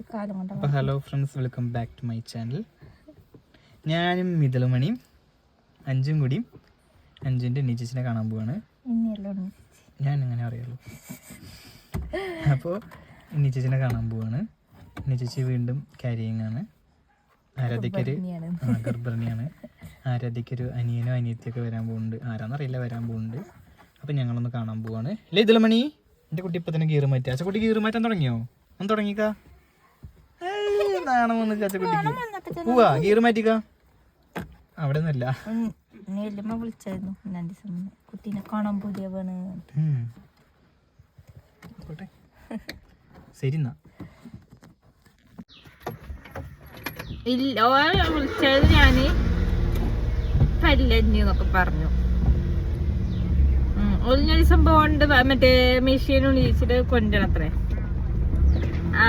അപ്പോൾ hello friends welcome back to my channel. ഞാനും മിഥുലമണിയും അഞ്ചും കൂടിയും അഞ്ചിന്റെ നിജിച്ചിനെ കാണാൻ പോവാണ്. ഞാൻ എങ്ങനെ അറിയുള്ളൂ. അപ്പോ നിജിച്ചിനെ കാണാൻ പോവാണ്. നിജിച്ച് വീണ്ടും കാര്യങ്ങൾ ആണ്. ആരാധ്യക്കൊരു ഗർഭിണിയാണ്. ആരാധിക്കൊരു അനിയനും ആരാധ്യക്കൊരു അനിയനോ അനിയത്തിയൊക്കെ വരാൻ പോകുന്നുണ്ട് ആരാന്നറിയില്ല വരാൻ പോകുന്നുണ്ട് അപ്പം ഞങ്ങളൊന്ന് കാണാൻ പോവാണ്. അല്ലേ ഇതിലമണി എന്റെ കുട്ടി ഇപ്പം തന്നെ ഗീറ് മാറ്റി. അച്ഛക്കുട്ടി ഗീറ് മാറ്റാൻ തുടങ്ങിയോ? ഒന്ന് തുടങ്ങിക്കാ നാണം വന്ന് അച്ഛക്കുട്ടിക്ക് പോവാ ഗിയർ മാറ്റിക്കാ അവിടെ നിന്നല്ല വിളിച്ചായിരുന്നു. രണ്ടു ദിവസം കുട്ടീനെ കാണാൻ പോലെയാണ് പോട്ടെ. ശരി എന്നാ. ഇല്ല ഓനെ വിളിച്ചത് ഞാൻ പല്ലഞ്ഞെന്നൊക്കെ പറഞ്ഞു. ഒരു ദിവസം പോണ്ട് മറ്റേ മെഷീൻ വിളിച്ചിട്ട് കൊണ്ടണത്രേ. ആ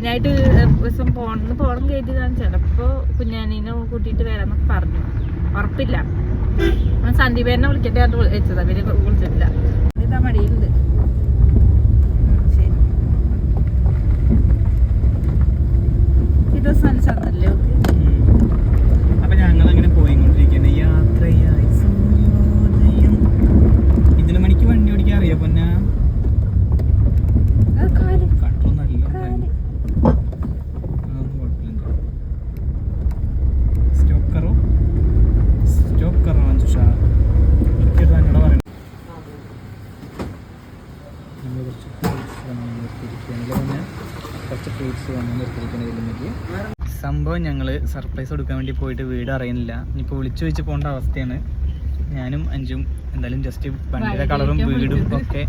അതിനായിട്ട് ഒരു ദിവസം പോണെന്ന് പോണം കരുതിയതാണ്. ചിലപ്പോ കുഞ്ഞാനീനെ കൂട്ടിയിട്ട് വരാമെന്നൊക്കെ പറഞ്ഞു. ഉറപ്പില്ല. സന്ദീപേനെ വിളിക്കട്ടെ അത് വെച്ചതാ പിന്നെ വിളിച്ചിട്ടില്ല. ഇതാ മടിയിലുണ്ട്. കുറച്ച് ഫ്രൂട്ട്സ് വന്ന് നിർത്തിയിരിക്കുന്നത് ഇല്ലെങ്കിൽ സംഭവം ഞങ്ങൾ സർപ്രൈസ് കൊടുക്കാൻ വേണ്ടി പോയിട്ട് വീട് അറിയുന്നില്ല. ഇനിയിപ്പോൾ വിളിച്ചു വെച്ച് പോകേണ്ട അവസ്ഥയാണ്. ഞാനും അഞ്ചും എന്തായാലും ജസ്റ്റ് വണ്ടിയുടെ കളറും വീടും ഒക്കെ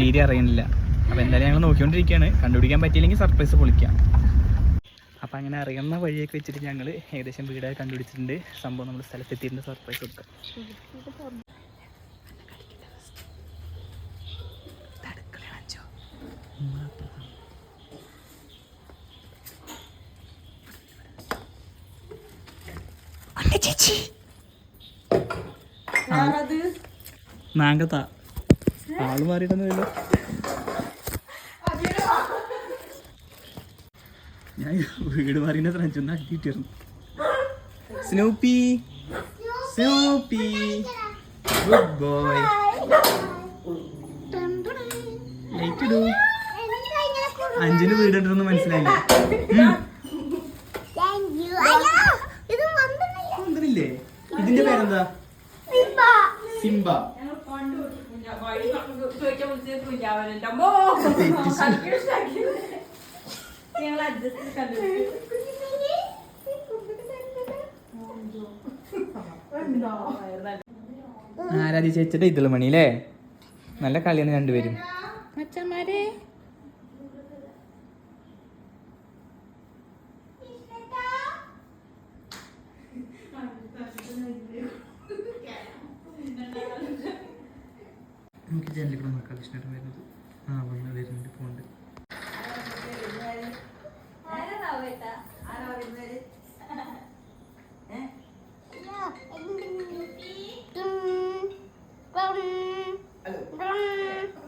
തീരെ അറിയുന്നില്ല. അപ്പോൾ എന്തായാലും ഞങ്ങൾ നോക്കിക്കൊണ്ടിരിക്കുകയാണ് കണ്ടുപിടിക്കാൻ പറ്റിയില്ലെങ്കിൽ സർപ്രൈസ് പൊളിക്കാം. അപ്പോൾ അങ്ങനെ അറിയുന്ന വഴിയൊക്കെ വെച്ചിട്ട് ഞങ്ങൾ ഏകദേശം വീടൊക്കെ കണ്ടുപിടിച്ചിട്ടുണ്ട്. സംഭവം നമ്മുടെ സ്ഥലത്തെത്തിയിട്ടുണ്ട് സർപ്രൈസ് കൊടുക്കാം ചേച്ചി. നാങ്കത്ത ആൾ മാറിയിട്ടൊന്നുമില്ല ഞാൻ വീട് മാറിന്റെ ശ്രമിച്ചൊന്ന് അടിയിട്ടിരുന്നു. Snoopy Snoopy good boy light ഇടൂ. അഞ്ചിന് വീട് ഇട്ടിരുന്നു മനസ്സിലായില്ലേ ഒന്നില്ലേ ഇതിന്റെ പേരെന്താ? സിംബ. ആരാധി ചേച്ചിയുടെ ഇതിൽ മണി അല്ലേ നല്ല കളിയാണ് രണ്ടുപേരും. അച്ഛന്മാരെ. നമുക്ക് ജനലിൽ കൂടെ നോക്കാം കൃഷ്ണേട്ടൻ വരുന്നത്. ആ വന്ന് വരുന്നുണ്ട് പോണ്ട്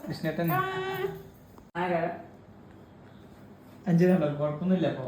കൃഷ്ണേട്ടൻ. ആരാ? അഞ്ചു കുഴപ്പമൊന്നുമില്ല അപ്പോ